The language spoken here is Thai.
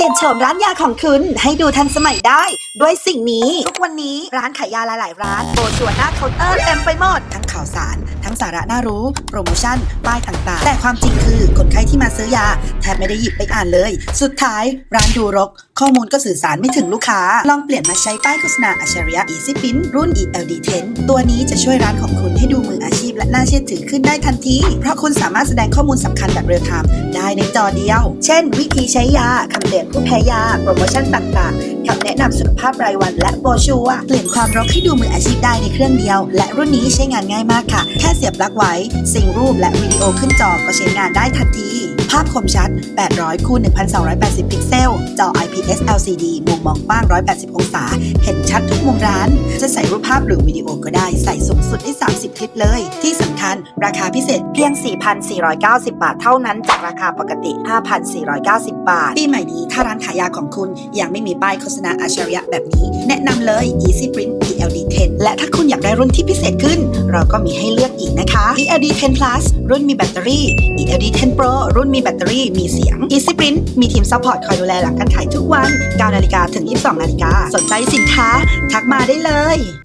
ลี่ยนโฉมร้านยาของคุณให้ดูทันสมัยได้ด้วยสิ่งนี้ ทุกวันนี้ร้านขายยาหลาย ๆ ร้านโบชัวหน้าเคาน์เตอร์เต็มไปหมด ทั้งข่าวสาร ทั้งสาระน่ารู้ โปรโมชั่น ป้ายต่าง ๆ แต่ความจริงคือคนไข้ที่มาซื้อยา แทบไม่ได้หยิบไปอ่านเลย สุดท้ายร้านดูรก ข้อมูลก็สื่อสารไม่ถึงลูกค้า ลองเปลี่ยนมาใช้ป้ายโฆษณาอัจฉริยะ Easy Pin รุ่น ELD 10 ตัวนี้จะช่วยร้านของคุณให้ดูมือ น่าเชื่อถือขึ้นได้ทันที เพราะคุณสามารถแสดงข้อมูลสำคัญแบบเรียลไทม์ได้ในจอเดียว เช่น วิธีใช้ยาคำเตือนผู้แพ้ยา โปรโมชั่นต่างๆคำแนะนำสุขภาพรายวันและโบชัวร์เปลี่ยนความรกให้ดูมืออาชีพได้ในเครื่องเดียว และรุ่นนี้ใช้งานง่ายมากค่ะ แค่เสียบปลั๊กไว้ สิงรูปและวิดีโอขึ้นจอก็ใช้งานได้ทันที ภาพคมชัด 800คูณ1280 พิกเซล จอ IPS LCD มุมมองกว้าง 180 องศา เห็น ชัดทุกมุมร้าน จะใส่รูปภาพหรือวิดีโอก็ได้ใส่สูงสุดได้ 30 คลิปเลย ที่สำคัญราคาพิเศษเพียง 4,490 บาทเท่านั้นจากราคาปกติ 5,490 บาท ปีใหม่นี้ถ้าร้านขายยาของคุณยังไม่มีป้ายโฆษณาอัจฉริยะแบบนี้ แนะนำเลย Easy Print LD10 และถ้าคุณอยากได้รุ่นที่พิเศษขึ้น เราก็มีให้เลือกอีกนะคะ ELD 10 Plus รุ่นมีแบตเตอรี่ ELD 10 Pro รุ่นมีแบตเตอรี่มีเสียง Easy Print มีทีมซัพพอร์ตคอยดูแลหลังการขายทุกวัน9นาฬิกาถึง 22นาฬิกาสนใจสินค้า ทักมาได้เลย